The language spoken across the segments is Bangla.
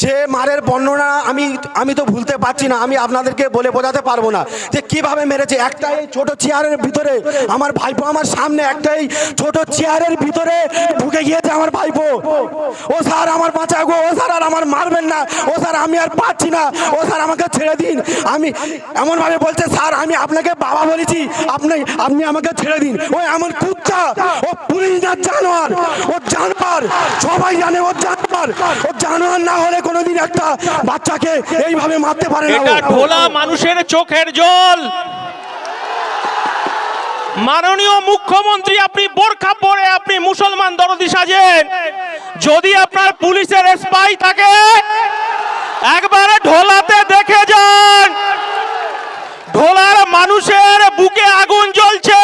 সে মারের বর্ণনা আমি আমি তো ভুলতে পারছি না, আমি আপনাদেরকে বলে বোঝাতে পারব না যে কীভাবে মেরেছে। একটাই ছোট চেয়ারের ভিতরে আমার ভাইপো আমার সামনে, একটাই ছোট চেয়ারের ভিতরে ঢুকে গিয়েছে আমার ভাইপো। ও স্যার আমার বাঁচা গো, ও স্যার আর আমার মারবেন না। ও স্যার, আমি আর পাচ্ছি না। ও স্যার, আমাকে ছেড়ে দিন। আমি এমনভাবে বলছে, স্যার, আমি আপনাকে বাবা বলেছি, আপনি আপনি আমাকে ছেড়ে দিন। ও এমন কুত্তা, ও পুলিশ না, জানোয়ার, ও জানোয়ার, সবাই জানে ও জানোয়ার, ও জানোয়ার না হলে কোনোদিন একটা বাচ্চাকে এইভাবে মারতে পারে না। ঢোলা মানুষের চোখের জল। মাননীয় মুখ্যমন্ত্রী, আপনি বোরখা পরে আপনি মুসলমান দরদি সাজেন। যদি আপনার পুলিশের স্পাই থাকে, একবারে ঢোলাতে দেখে যান। ঢোলার মানুষের বুকে আগুন জ্বলছে।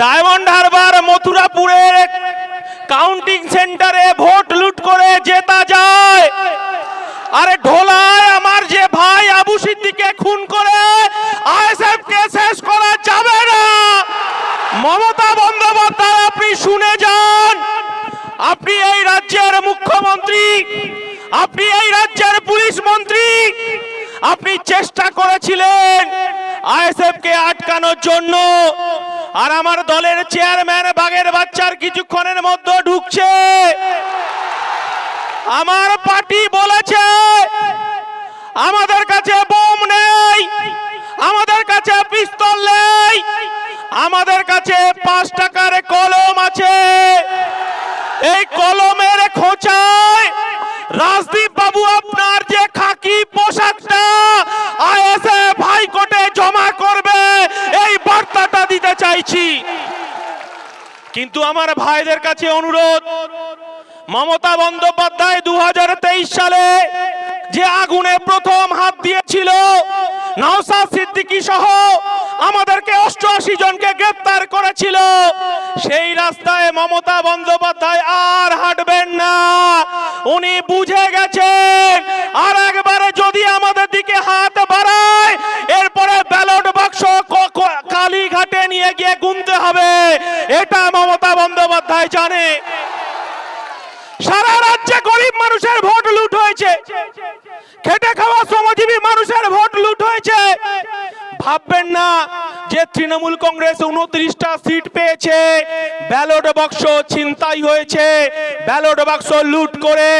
ডায়মন্ড হারবার মথুরাপুরের কাউন্টিং সেন্টারে ভোট লুট করে জেতা যায় আরে ঢোলায় আমার যে ভাই আবু সিদ্দিকে খুন করে আইএসএফ কে শেষ করা যাবে না মমতা বন্দ্যোপাধ্যায় আপনি শুনে যান আপনি এই রাজ্যের মুখ্যমন্ত্রী আপনি এই রাজ্যের পুলিশ মন্ত্রী আপনি চেষ্টা করেছিলেন আইএসএফ কে আটকানোর জন্য। আর আমার দলের চেয়ারম্যান বাগের বাচ্চার কিছুক্ষণের মধ্যে ঢুকছে। আমার পার্টি বলেছে, আমাদের কাছে বোম নেই, আমাদের কাছে পিস্তল নেই, আমাদের কাছে পাঁচ টাকার কলম আছে। এই কলমের খোঁচায় রাজদীপ বাবু আপনার যে খাকি পোশাকটা আইএসএফ হাইকোর্টে জমা করবে এই বার্তাটা দিতে চাইছি। কিন্তু আমার ভাইদের কাছে অনুরোধ, মমতা বন্দ্যোপাধ্যায় দু সালে যে আগুনে প্রথম হাত দিয়েছিল নওসাদ সিদ্দিকী সহ আমাদেরকে অষ্টআশি জনকে গ্রেপ্তার করেছিল, সেই রাস্তায় মমতা বন্দ্যোপাধ্যায় আর হাঁটবেন না। উনি বুঝে গেছেন আর একবারে যদি আমাদের দিকে হাত বাড়ায় এরপরে ব্যালট বাক্স ক- ক- কালীঘাটে নিয়ে গিয়ে গুনতে হবে। এটা মমতা বন্দ্যোপাধ্যায় জানে। সারা রাজ্যে গরিব মানুষের ভোট লুট হয়েছে। খেটে খাওয়া শ্রমজীবী মানুষের ভোট লুট হয়েছে। ভাববেন না যে তৃণমূল কংগ্রেস উনত্রিশটা সিট পেয়েছে। ব্যালট বাক্স ছিনতাই হয়েছে। ব্যালট বাক্স লুট করে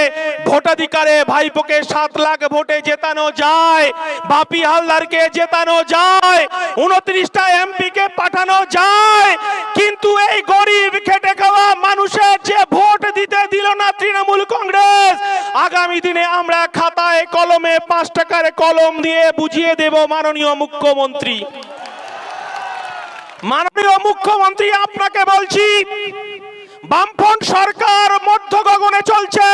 ভোটাধিকারে ভাইপোকে সাত লাখ ভোটে জেতানো যায়, বাপি হালদারকে জেতানো যায়, উনত্রিশটা এমপি কে পাঠানো যায়, কিন্তু এই গরিব খেটে খাওয়া মানুষের যে ভোট দিতে দিল না তৃণমূল কংগ্রেস, আগামী দিনে আমরা খাতায় কলমে পাঁচ টাকার কলম দিয়ে বুঝিয়ে দেব মাননীয় মুখ্যমন্ত্রী। মাননীয় মুখ্যমন্ত্রী, আপনাকে বলছি, বামফ্রন্ট সরকার মধ্য গগনে চলছে।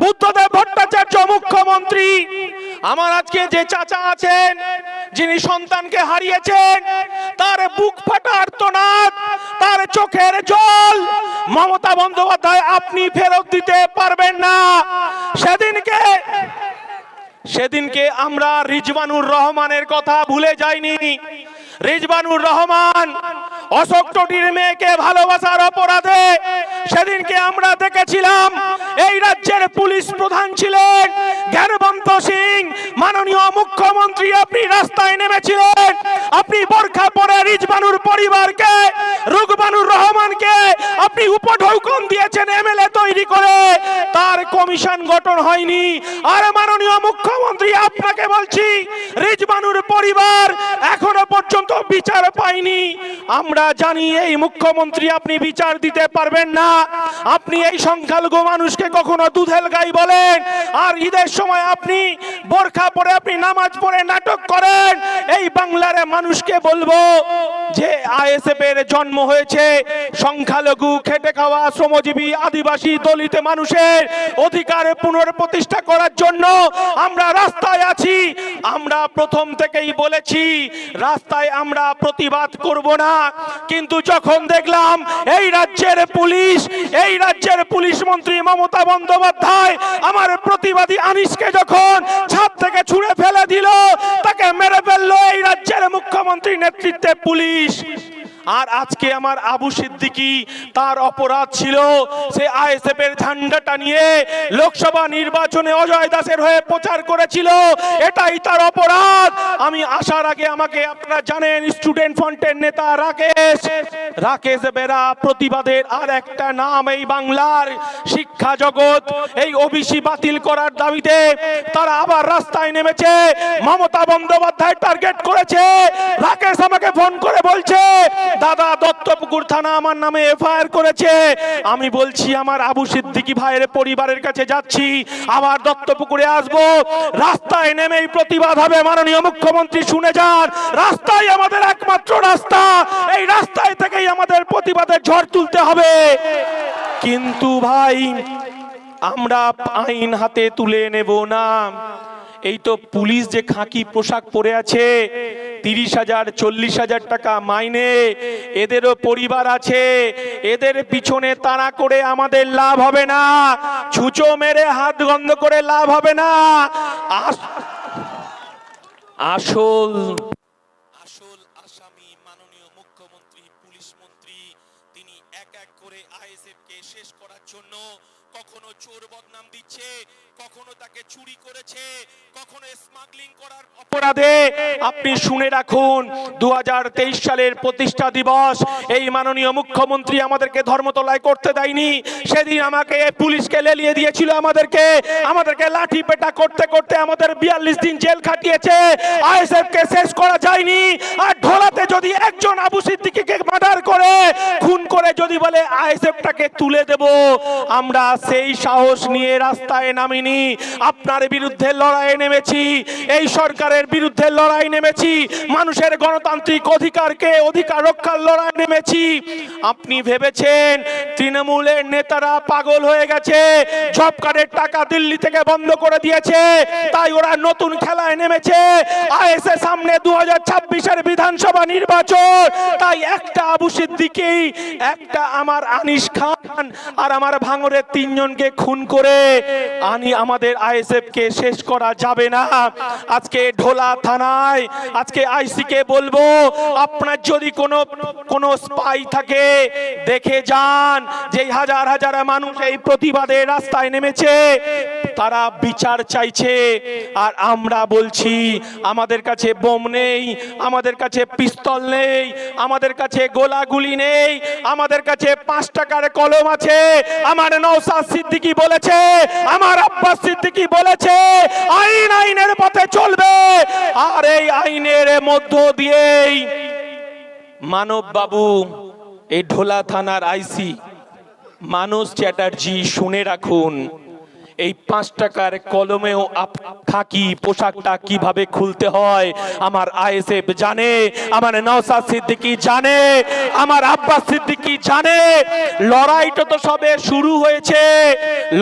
বুদ্ধদেব ভট্টাচার্য মুখ্যমন্ত্রী। আমার আজকে যে চাচা আছেন, যিনি সন্তানকে হারিয়েছেন, তার বুক ফাটা আর্তনাদ, তার চোখের জল, মমতা বন্দ্যোপাধ্যায় আপনি ফেরত দিতে পারবেন না। সেদিনকে সেদিনকে আমরা রিজবানুর রহমানের কথা ভুলে যাইনি। রিজবানুর রহমান, অশোক টটির মেয়েকে ভালোবাসার অপরাধে সেদিনকে আমরা দেখেছিলাম। এই রাজ্যের পুলিশ প্রধান ছিলেন জ্ঞানবন্ত সিং, মাননীয় মুখ্যমন্ত্রী আপনি রাস্তায় নেমেছিলেন। আপনি বোরখা পরে রিজবানুর পরিবারকে, রুগবানুর রহমানকে আপনি উপঢৌকন দিয়েছেন এমএলএ তৈরি করে। তার কমিশন গঠন হয়নি। আর মাননীয় মুখ্যমন্ত্রী আপনাকে বলছি, রিজবানুর পরিবার এখনও পর্যন্ত বিচার পাইনি। আমরা জানি এই মুখ্যমন্ত্রী আপনি বিচার দিতে পারবেন না। আপনি এই সংখ্যালঘু মানুষকে কখনো দুধেল গাই বলেন। আর ঈদের সময় আপনি বোরখা পরে আপনি নামাজ পড়ে নাটক করেন। এই বাংলার মানুষকে বলব যে আইএসএফ এর জন্ম হয়েছে, সংখ্যালঘু খেটে খাওয়া শ্রমজীবী আদিবাসী দলিত মানুষের অধিকার পুনঃপ্রতিষ্ঠা করার জন্য আমরা রাস্তায় আছি। আমরা প্রথম থেকেই বলেছি, রাস্তায় আমরা প্রতিবাদ করব না। কিন্তু যখন দেখলাম এই রাজ্যের পুলিশ, এই রাজ্যের পুলিশ মন্ত্রী মমতা বন্দ্যোপাধ্যায় আমার প্রতিবাদী আনিসকে যখন ছাদ থেকে ছুঁড়ে ফেলে দিল, তাকে মেরে ফেলল এই রাজ্যের মুখ্যমন্ত্রী। নেতৃত্বে পুলিশ আর আজকে আমার আবু সিদ্দিকি তার অপরাধ ছিল, সে আইএসএফ এর ঝান্ডাটা নিয়ে লোকসভা নির্বাচনে অজয় দাসের হয়ে প্রচার করেছিল। এটাই তার অপরাধ। আমি আসার আগে আমাকে আপনারা জানেন, স্টুডেন্ট ফ্রন্টের নেতা রাকেশ। রাকেশ বেরা প্রতিবাদের আর একটা নাম এই বাংলার শিক্ষা জগৎ। এই ওবিসি বাতিল করার দাবিতে তারা আবার রাস্তায় নেমেছে। মমতা বন্দ্যোপাধ্যায় টার্গেট করেছে। রাকেশ আমাকে ফোন করে বলছে দাদা দত্তপুকুর থানা আমার নামে এফআইআর করেছে। আমি বলছি, আমার আবু সিদ্দিকী ভাইয়ের পরিবারের কাছে যাচ্ছি, আবার দত্তপুকুরে আসব। রাস্তায় নেমেই প্রতিবাদ হবে, মাননীয় মুখ্যমন্ত্রী, শুনে যান। রাস্তাই আমাদের একমাত্র রাস্তা। এই রাস্তায় থেকেই আমাদের প্রতিবাদের ঝড় তুলতে হবে। কিন্তু ভাই, আমরা আইন হাতে তুলে নেব না। এই তো পুলিশ যে খাঁকি পোশাক পরে আছে তিরিশ হাজার, চল্লিশ হাজার টাকা মাইনে। এদেরও পরিবার আছে। এদের পিছনে তাড়া করে আমাদের লাভ হবে না। ছুঁচো মেরে হাত গন্ধ করে লাভ হবে না। আসল আসল আসামি মাননীয় মুখ্যমন্ত্রী তিনি কখনো চোর বদনাম দিচ্ছে তাকে চুরি করেছে, কখনো স্মাগলিং করার অপরাধে। আপনি শুনে রাখুন দু সালের প্রতিষ্ঠা দিবস, এই মাননীয় মুখ্যমন্ত্রী আমাদেরকে ধর্মতলায় করতে দেয়নি। সেদিন আমাকে পুলিশকে লেলিয়ে দিয়েছিল আমাদেরকে। আমাদেরকে লাঠি পেটা করতে করতে আমাদের বিয়াল্লিশ দিন জেল খাটিয়েছে। আইএসএফ কে শেষ করা যায়নি। আর ঢোলাতে যদি একজন আবু সিদ্দিকীকে মার্ডার করে, খুন করে যদি বলে, আইএসএফটাকে তুলে দেব। আমরা সেই সাহস নিয়ে রাস্তায় নামিনি। আপনার বিরুদ্ধে লড়াইয়ে নেমেছি, এই সরকারের বিরুদ্ধে লড়াই নেমেছি, মানুষের গণতান্ত্রিক অধিকারকে অধিকার রক্ষার লড়াই নেমেছি। আপনি ভেবেছেন তৃণমূলের নেতারা পাগল হয়ে গেছে জব কার্ডের টাকা দিল্লি থেকে বন্ধ করে দিয়েছে, তাই ওরা নতুন খেলায় নেমেছে। আইএসএ সামনে দু হাজার ছাব্বিশের বিধানসভা নির্বাচন, তাই একটা আবু সিদ্দিকি, একটা আমার আনিস খান আর আমার ভাঙরের তিনজনকে খুন করে আনি আমাদের আইএসএফ কে শেষ করা যাবে না। আজকে ঢোলা থানায়, আজকে আইসি কে বলব, আপনার যদি কোনো কোনো স্পাই থাকে, দেখে যান যে হাজার হাজার মানুষ এই প্রতিবাদে রাস্তায় নেমেছে। তারা বিচার চাইছে। আর আমরা বলছি, আমাদের কাছে বোম নেই, আমাদের কাছে পিস্তল নেই, আমাদের কাছে গোলাগুলি নেই, আমাদের কাছে পাঁচ টাকার কলম আছে। আমার নৌসাদ সিদ্দিকি বলেছে, আমার আব্বাস সিদ্দিকি বলেছে, আইন আইনের পথে চলবে। আর এই আইনের মধ্য দিয়েই মানব বাবু, এই ঢোলা থানার আইসি মানস চ্যাটার্জি শুনে রাখুন। এই পাঁচ টাকার কলমেও খাকি পোশাকটা কীভাবে খুলতে হয়? আমার আইএসএফ জানে, আমার নওসাদ সিদ্দিকী জানে, আমার আব্বাস সিদ্দিকী জানে। লড়াইটা তো সবে শুরু হয়েছে,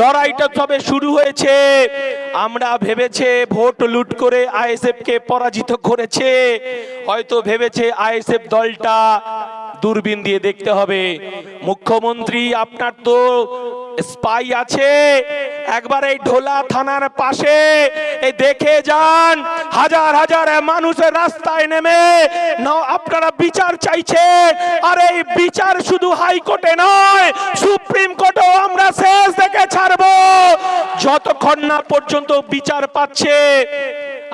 লড়াইটা সবে শুরু হয়েছে। আমরা ভেবেছে ভোট লুট করে আইএসএফ কে পরাজিত করেছে। হয়তো ভেবেছে আইএসএফ দলটা দূরবীন দিয়ে দেখতে হবে। মুখ্যমন্ত্রী, আপনার তো স্পাই আছে। একবার এই ঢোলা থানার পাশে দেখে যান, হাজার হাজার মানুষের রাস্তায় নেমে। আপনারা বিচার চাইছেন, আর এই বিচার শুধু হাইকোর্টে নয়, সুপ্রিম কোর্টেও আমরা শেষ দেখে ছাড়বো। যতক্ষণ না পর্যন্ত বিচার পাচ্ছে,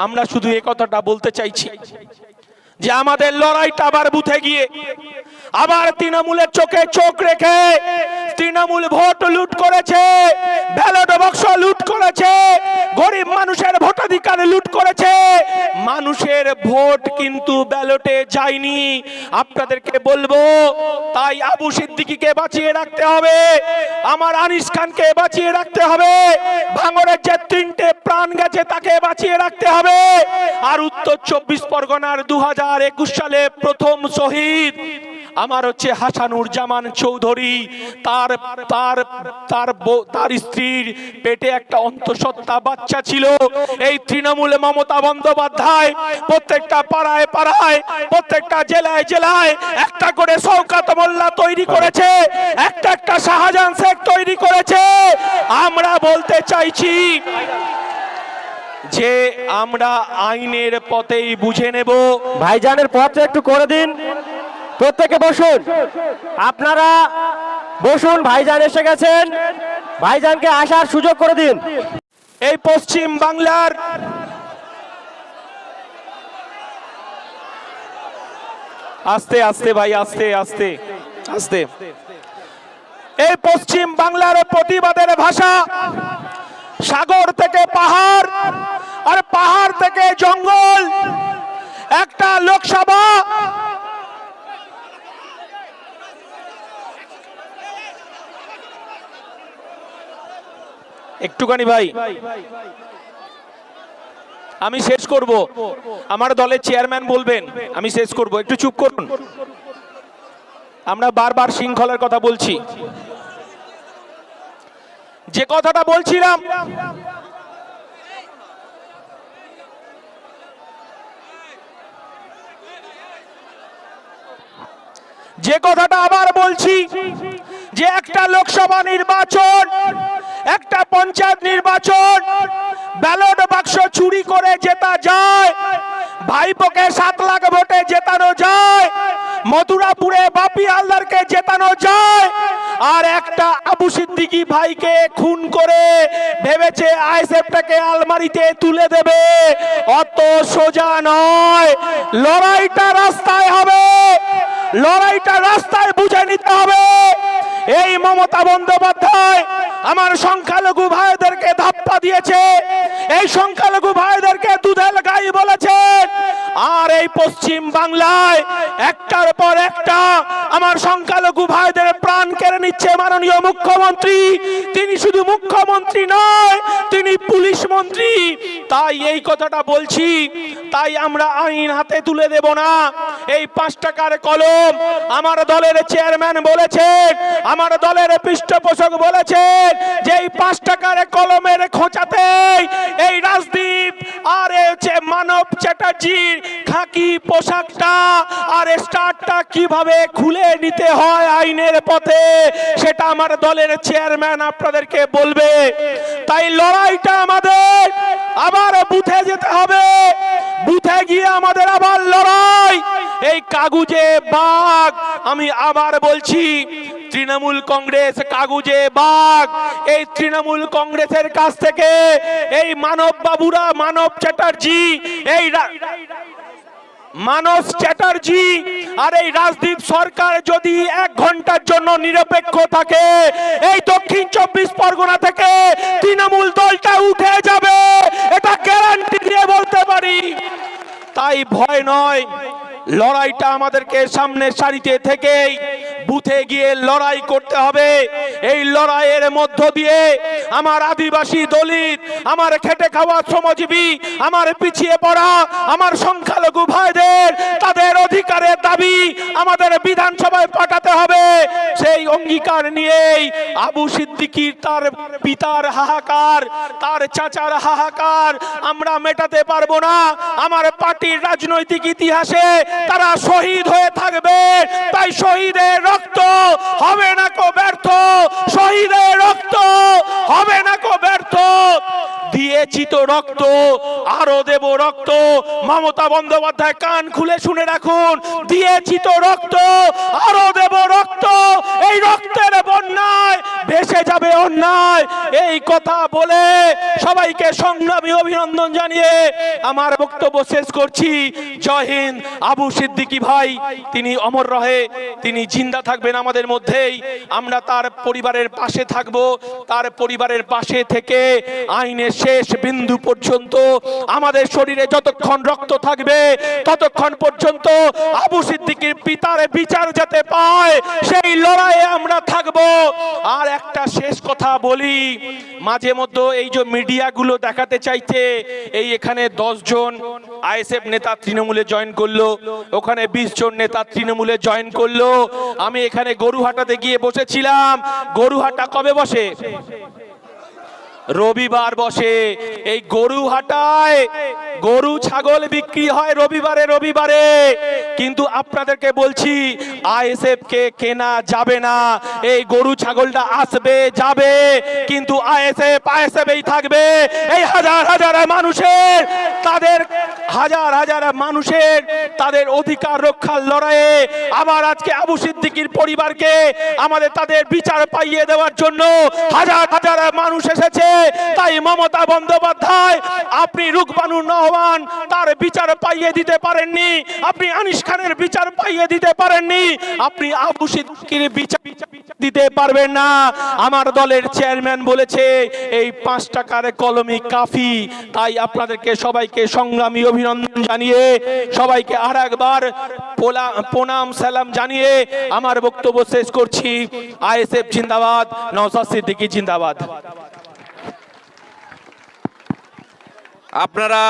আমরা শুধু এ কথাটা বলতে চাইছি, যে আমাদের লড়াইটা আবার বুথে গিয়ে, আবার তৃণমূলের চোখে চোখ রেখে তৃণমূল ভোট লুট করেছে ব্যালট বাক্স লুট করেছে, গরিব মানুষের ভোটাধিকার লুট করেছে। মানুষের ভোট কিন্তু ব্যালটে যায়নি। আপনাদেরকে বলব, তাই আবু সিদ্দিকীকে বাঁচিয়ে রাখতে হবে, আমার আনিস খানকে বাঁচিয়ে রাখতে হবে, ভাঙরের যে তিনটে প্রাণ গেছে তাকে বাঁচিয়ে রাখতে হবে। আর উত্তর চব্বিশ পরগনার দু হাজার একুশ সালে প্রথম শহীদ আমার হচ্ছে হাসানুর জামান চৌধুরী, তার তার তার বউ- তার স্ত্রীর পেটে একটা অন্তঃসত্ত্বা বাচ্চা ছিল। এই তৃণমূল মমতা বন্দ্যোপাধ্যায় প্রত্যেকটা পাড়ায় পাড়ায়, প্রত্যেকটা জেলায় জেলায় একটা করে শওকাত মোল্লা তৈরি করেছে, একটা একটা শাহজাহান শেখ তৈরি করেছে। আমরা বলতে চাইছি যে আমরা আইনের পথেই বুঝে নেব। ভাইজানের পথটা একটু করে দিন। প্রত্যেকে বসুন। আপনারা বসুন, ভাইজান এসে গেছেন। ভাইজানকে আসার সুযোগ করে দিন। এই পশ্চিম বাংলার আস্তে আস্তে ভাই, আস্তে আস্তে আস্তে। এই পশ্চিম বাংলার প্রতিবাদের ভাষা সাগর থেকে পাহাড় আর পাহাড় থেকে জঙ্গল। একটা লোকসভা একটুখানি ভাই। আমি শেষ করব। আমার দলের চেয়ারম্যান বলবেন, আমি শেষ করব। একটু চুপ করুন। আমরা বারবার শৃঙ্খলার কথা বলছি। যে কথাটা বলছিলাম, যে কথাটা আবার বলছি, যে একটা লোকসভা নির্বাচন একটা পঞ্চায়েত নির্বাচন, ব্যালট বাক্স চুরি করে জেতা যায়, ভাইপোকে সাত লাখ ভোটে জেতানো যায় মথুরাপুরে বাপি হালদারকে জেতানো যায়, আর একটা আবু সিদ্দিকি ভাইকে খুন করে ভেবেছে আইএসএফটাকে আলমারিতে তুলে দেবে, অত সোজা নয়, লড়াইটা রাস্তায় হবে। লড়াইটা রাস্তায় বুঝে নিতে হবে। এই মমতা বন্দ্যোপাধ্যায় আমার সংখ্যালঘু ভাইদেরকে ধাপ্পা দিয়েছে। এই সংখ্যালঘু ভাইদেরকে দুধেল গাই বলেছে। আর এই পশ্চিম বাংলায় একটার পর একটা আমার সংখ্যালঘু ভাইদের প্রাণ কেড়ে নিচ্ছে মাননীয় মুখ্যমন্ত্রী। তিনি শুধু মুখ্যমন্ত্রী নয়, তিনি পুলিশ মন্ত্রী। তাই এই কথাটা বলছি, তাই আমরা আইন হাতে তুলে দেব না। এই পাঁচ টাকার কলম আমার দলের চেয়ারম্যান বলেছেন, আমার দলের পৃষ্ঠপোষক বলেছেন যে এই পাঁচ টাকার কলমের খোঁচাতে এই রাজদীপ আর হচ্ছে মানব চ্যাটার্জির খাকি পোশাকটা আর স্টারটা কীভাবে খুলে নিতে হয় আইনের পথে, সেটা আমার দলের চেয়ারম্যান আপনাদেরকে বলবে। তাই লড়াইটা আমাদের আবার বুথে যেতে হবে, বুথে গিয়ে আমাদের আবার লড়াই কাগুজে বাঘ। আমি আবার বলছি, তৃণমূল কংগ্রেস কাগুজে বাঘ। এই তৃণমূল কংগ্রেসের কাছ থেকে এই মানব বাবুরা মানব চ্যাটার্জি, এই মানস চ্যাটার্জি আর এই রাজদীপ সরকার যদি এক ঘণ্টার জন্য নিরপেক্ষ থাকে, এই দক্ষিণ চব্বিশ পরগনা থেকে তৃণমূল দলটা উঠে যাবে, এটা গ্যারান্টি দিয়ে বলতে পারি। তাই ভয় নয়। লড়াইটা আমাদেরকে সামনের সারিতে থেকেই বুথে গিয়ে লড়াই করতে হবে। এই লড়াইয়ের মধ্য দিয়ে আমার আদিবাসী দলিত, আমার খেটে খাওয়া শ্রমজীবী, আমার পিছিয়ে পড়া, আমার সংখ্যালঘু ভাইদের, তাদের অধিকারের দাবি আমাদের হবে অঙ্গীকার নিয়েই আবু সিদ্দিকির তার পিতার হাহাকার, তার চাচার হাহাকার, আমরা মেটাতে পারব না। আমার পার্টির রাজনৈতিক ইতিহাসে তারা শহীদ হয়ে থাকবে, তাই শহীদের রক্ত হবে না কো ব্যর্থ। শহীদের রক্ত হবে না কো ব্যর্থ। দিয়েছি তো রক্ত, আরও দেব রক্ত। মমতা বন্দ্যোপাধ্যায় কান খুলে শুনে রাখুন, দিয়েছি তো রক্ত, আরও দেব রক্ত। এই রক্তের বন্যায় ভেসে যাবে অন্যায়। এই কথা বলে সবাইকে সংগ্রামী অভিনন্দন জানিয়ে আমার বক্তব্য শেষ করছি। জয় হিন্দ, আবু সিদ্দিকী ভাই, তিনি অমর রহে, তিনি জিন্দা থাকবেন আমাদের মধ্যেই। আমরা তার পরিবারের পাশে থাকব। তার পরিবারের পাশে থেকে আইনের শেষ বিন্দু পর্যন্ত আমাদের শরীরে যতক্ষণ রক্ত থাকবে, ততক্ষণ পর্যন্ত আবু সিদ্দিকীর পিতার বিচার যাতে পায় সেই লড়াইয়ে আমরা থাকব। আর একটা শেষ কথা বলি, মাঝে মধ্যে এই যে মিডিয়াগুলো দেখাতে চাইছে, এই এখানে জন আইএসএফ নেতা তৃণমূলে জয়েন করল, ওখানে বিশ জন নেতা তৃণমূলে জয়েন করল। আমি এখানে গরুহাটাতে গিয়ে বসেছিলাম। গরুহাটা কবে বসে? রবিবার বসে। এই গরু হাটায়, গরু ছাগল বিক্রি হয় রবিবারে রবিবারে। কিন্তু আপনাদেরকে বলছি আইএসএফ কে কেনা যাবে না। এই গরু ছাগলটা আসবে, যাবে। কিন্তু আইএসএফ, আইএসএফই থাকবে। এই হাজার হাজার মানুষের, তাদের হাজার হাজার মানুষের, তাদের অধিকার রক্ষার লড়াইয়ে আবার আজকে আবু সিদ্দিকির পরিবারকে আমাদের তাদের বিচার পাইয়ে দেওয়ার জন্য হাজার হাজার মানুষ এসেছে। তাই মমতা বন্দ্যোপাধ্যায়, আপনি রুকবানুর নহমান তার বিচার পাইয়ে দিতে পারেননি, আপনি আনিস খানের বিচার পাইয়ে দিতে পারেননি, আপনি আবু সিদ্দিকির বিচার দিতে পারবেন না। আমার দলের চেয়ারম্যান বলেছে, এই পাঁচ টাকার কলমি কাফি। তাই আপনাদেরকে সবাইকে সংগ্রামী অভিনন্দন জানিয়ে, সবাইকে আর একবার প্রণাম, সালাম জানিয়ে আমার বক্তব্য শেষ করছি। আইএসএফ জিন্দাবাদ নওসাদ সিদ্দিকী জিন্দাবাদ। আপনারা